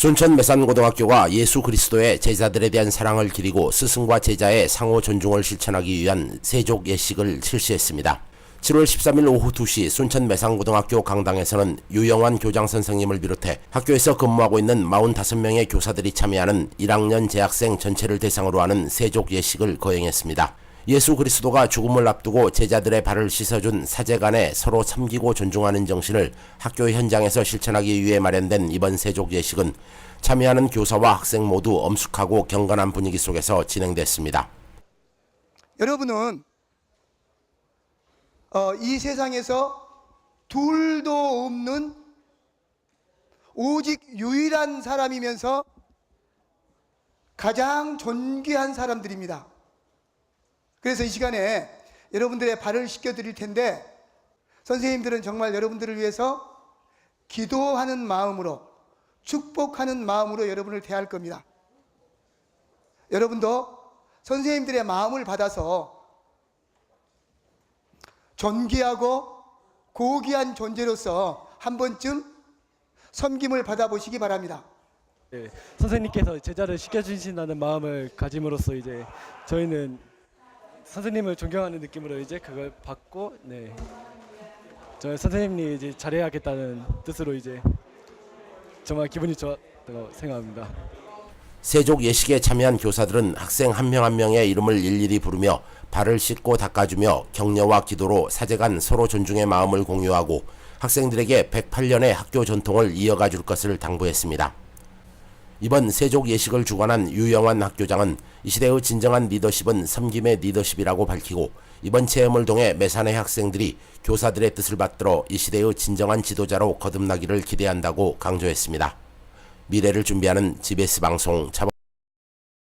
순천 매산고등학교가 예수 그리스도의 제자들에 대한 사랑을 기리고 스승과 제자의 상호 존중을 실천하기 위한 세족 예식을 실시했습니다. 7월 13일 오후 2시 순천 매산고등학교 강당에서는 유영환 교장 선생님을 비롯해 학교에서 근무하고 있는 45명의 교사들이 참여하는 1학년 재학생 전체를 대상으로 하는 세족 예식을 거행했습니다. 예수 그리스도가 죽음을 앞두고 제자들의 발을 씻어준 사제간에 서로 섬기고 존중하는 정신을 학교 현장에서 실천하기 위해 마련된 이번 세족 예식은 참여하는 교사와 학생 모두 엄숙하고 경건한 분위기 속에서 진행됐습니다. 여러분은 어, 이 세상에서 둘도 없는 오직 유일한 사람이면서 가장 존귀한 사람들입니다. 그래서 이 시간에 여러분들의 발을 씻겨 드릴 텐데 선생님들은 정말 여러분들을 위해서 기도하는 마음으로 축복하는 마음으로 여러분을 대할 겁니다. 여러분도 선생님들의 마음을 받아서 존귀하고 고귀한 존재로서 한 번쯤 섬김을 받아보시기 바랍니다. 네, 선생님께서 제자를 시켜주신다는 마음을 가짐으로써 이제 저희는 선생님을 존경하는 느낌으로 이제 그걸 받고 네, 저 선생님이 이제 잘해야겠다는 뜻으로 이제 정말 기분이 좋았다고 생각합니다. 세족 예식에 참여한 교사들은 학생 한 명 한 명의 이름을 일일이 부르며 발을 씻고 닦아주며 격려와 기도로 사제간 서로 존중의 마음을 공유하고 학생들에게 108년의 학교 전통을 이어가 줄 것을 당부했습니다. 이번 세족 예식을 주관한 유영환 학교장은 이 시대의 진정한 리더십은 섬김의 리더십이라고 밝히고 이번 체험을 통해 매산의 학생들이 교사들의 뜻을 받들어 이 시대의 진정한 지도자로 거듭나기를 기대한다고 강조했습니다. 미래를 준비하는 GBS 방송 차범